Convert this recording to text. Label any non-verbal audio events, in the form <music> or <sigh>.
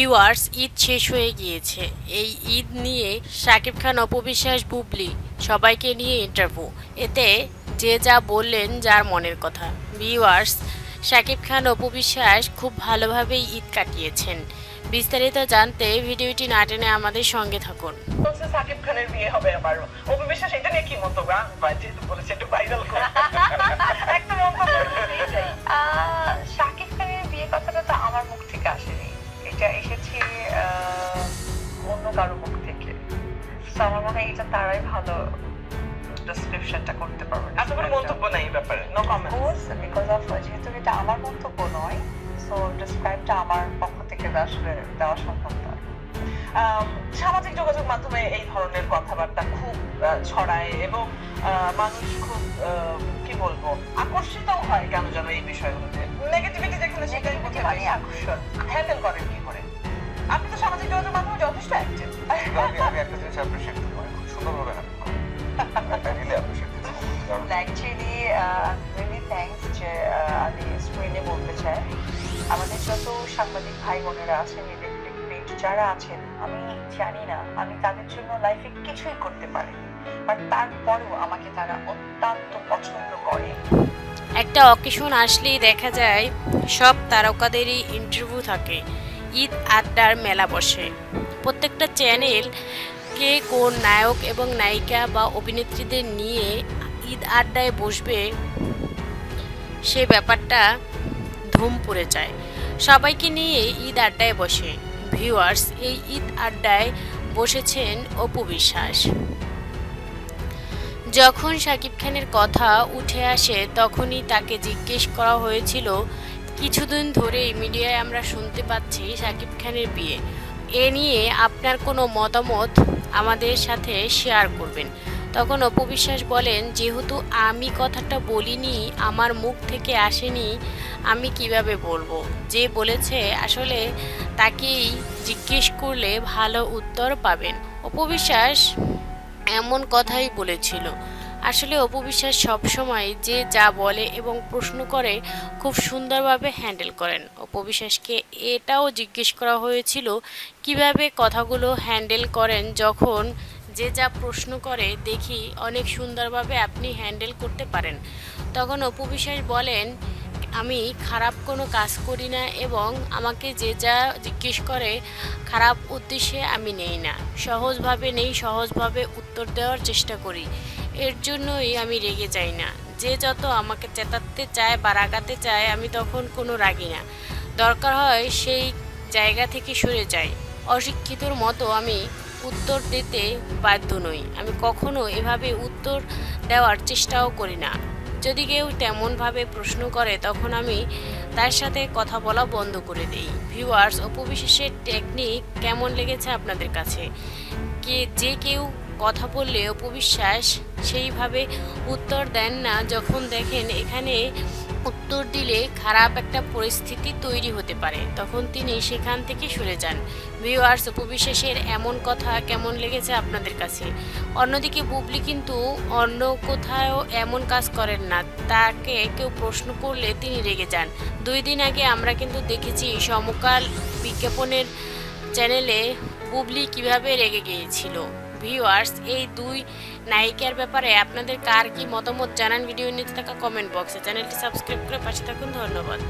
Viewers Eid শেষ হয়ে গিয়েছে। এই ঈদ নিয়ে শাকিব খান অপবিশ্বাস বুবলি সবাইকে নিয়ে ইন্টারভিউ এতে যে যা বললেন যার মনের কথা। ভিউয়ার্স শাকিব খান অপবিশ্বাস খুব ভালোভাবেই ঈদ কাটিয়েছেন। বিস্তারিত জানতে ভিডিওটি না টেনে আমাদের সঙ্গে থাকুন। সাকিব খানের বিয়ে হবে আবার অপু বিশ্বাস এটা নিয়ে কি মন্তব্য যেহেতু বলেছে একটু ভাইরাল করে। <laughs> তো আমার মনে হয় এটা তারাই ভালো ডেসক্রিপশনটা করতে পারবে আচ্ছা কোনো মন্তব্য নাই এই ব্যাপারে? নো কমেন্ট বিকজ অফ যেহেতু এটা আমার মন্তব্য নয় সো ডেসক্রাইবটা আমার পক্ষ থেকে আসলে দেওয়া সম্ভব নয়। সামাজিক যোগাযোগ মাধ্যমে এই ধরনের কথাবার্তা খুব ছড়ায় এবং মানুষ খুব কি বলব আকর্ষিত হয় কেন যেন এই বিষয়গুলোতে। নেগেটিভিটি যেখানে সেটাই মানে আকর্ষণ। সাংবাদিক ভাই বোনেরা আছেন যারা আছেন, আমি জানি না, আমি তাদের জন্য লাইফে কিছুই করতে পারি আমাকে তারা অত্যন্ত পছন্দ করে। একটা অকেশন আসলেই দেখা যায়, সব তারকাদেরই ইন্টারভিউ থাকে, ঈদ আড্ডার মেলা বসে। প্রত্যেকটা চ্যানেল কে কোন নায়ক এবং নায়িকা বা অভিনেত্রীদের নিয়ে ঈদ আড্ডায় বসবে, সে ব্যাপারটা ধুম পড়ে যায়। সবাইকে নিয়ে ঈদ আড্ডায় বসে। ভিউয়ার্স, এই ঈদ আড্ডায় বসেছেন অপু বিশ্বাস। যখন শাকিব খানের কথা উঠে আসে, তখনই তাকে জিজ্ঞেস করা হয়েছিল, কিছুদিন ধরেই মিডিয়ায় আমরা শুনতে পাচ্ছি শাকিব খানের বিয়ে। এ নিয়ে আপনার কোনো মতামত আমাদের সাথে শেয়ার করবেন। তখন অপবিশ্বাস বলেন, যেহেতু আমি কথাটা বলিনি, আমার মুখ থেকে আসেনি, আমি কীভাবে বলব? যে বলেছে, আসলে তাকেই জিজ্ঞেস করলে ভালো উত্তর পাবেন। অপবিশ্বাস এমন কথাই বলেছিল। আসলে অপবিশ্বাস সবসময় যে যা বলে এবং প্রশ্ন করে খুব সুন্দরভাবে হ্যান্ডেল করেন। অপবিশ্বাসকে এটাও জিজ্ঞেস করা হয়েছিল, কীভাবে কথাগুলো হ্যান্ডেল করেন যখন যে যা প্রশ্ন করে দেখি অনেক সুন্দরভাবে আপনি হ্যান্ডেল করতে পারেন। তখন অপবিশ্বাস বলেন, আমি খারাপ কোনো কাজ করি না এবং আমাকে যে যা জিজ্ঞেস করে, খারাপ উদ্দেশ্যে আমি নেই না। সহজভাবে নেই, সহজভাবে উত্তর দেওয়ার চেষ্টা করি। এর জন্যই আমি রেগে যাই না। যে যত আমাকে চেতাতে চায় বা রাগাতে চায়, আমি তখন কোনো রাগি না। দরকার হয় সেই জায়গা থেকে সরে যাই। অশিক্ষিতর মতো আমি উত্তর দিতে বাধ্য নই। আমি কখনো এভাবে উত্তর দেওয়ার চেষ্টাও করি না। যদি কেউ তেমনভাবে প্রশ্ন করে, তখন আমি তার সাথে কথা বলা বন্ধ করে দিই। ভিউয়ার্স অপবিশ্বাসের টেকনিক কেমন লেগেছে আপনাদের কাছে? কে, যে কেউ কথা বললে অপবিশ্বাস সেইভাবে উত্তর দেন না। যখন দেখেন এখানে উত্তর দিলে খারাপ একটা পরিস্থিতি তৈরি হতে পারে। তখন তিনি সেখান থেকে সরে যান। ভিউয়ার্স, উপবিশেষের এমন কথা কেমন লেগেছে আপনাদের কাছে? অন্যদিকে বুবলি কিন্তু অন্য কোথাও এমন কাজ করেন না। তাকে কেউ প্রশ্ন করলে তিনি রেগে যান। দুই দিন আগে আমরা কিন্তু দেখেছি সমকাল বিজ্ঞাপনের চ্যানেলে বুবলি কীভাবে রেগে গিয়েছিল। ভিউয়ার্স এই দুই নায়িকার ব্যাপারে আপনাদের কার কি মতামত জানান ভিডিও নিতে থাকা কমেন্ট বক্সে চ্যানেলটি সাবস্ক্রাইব করে পাশে থাকুন। ধন্যবাদ।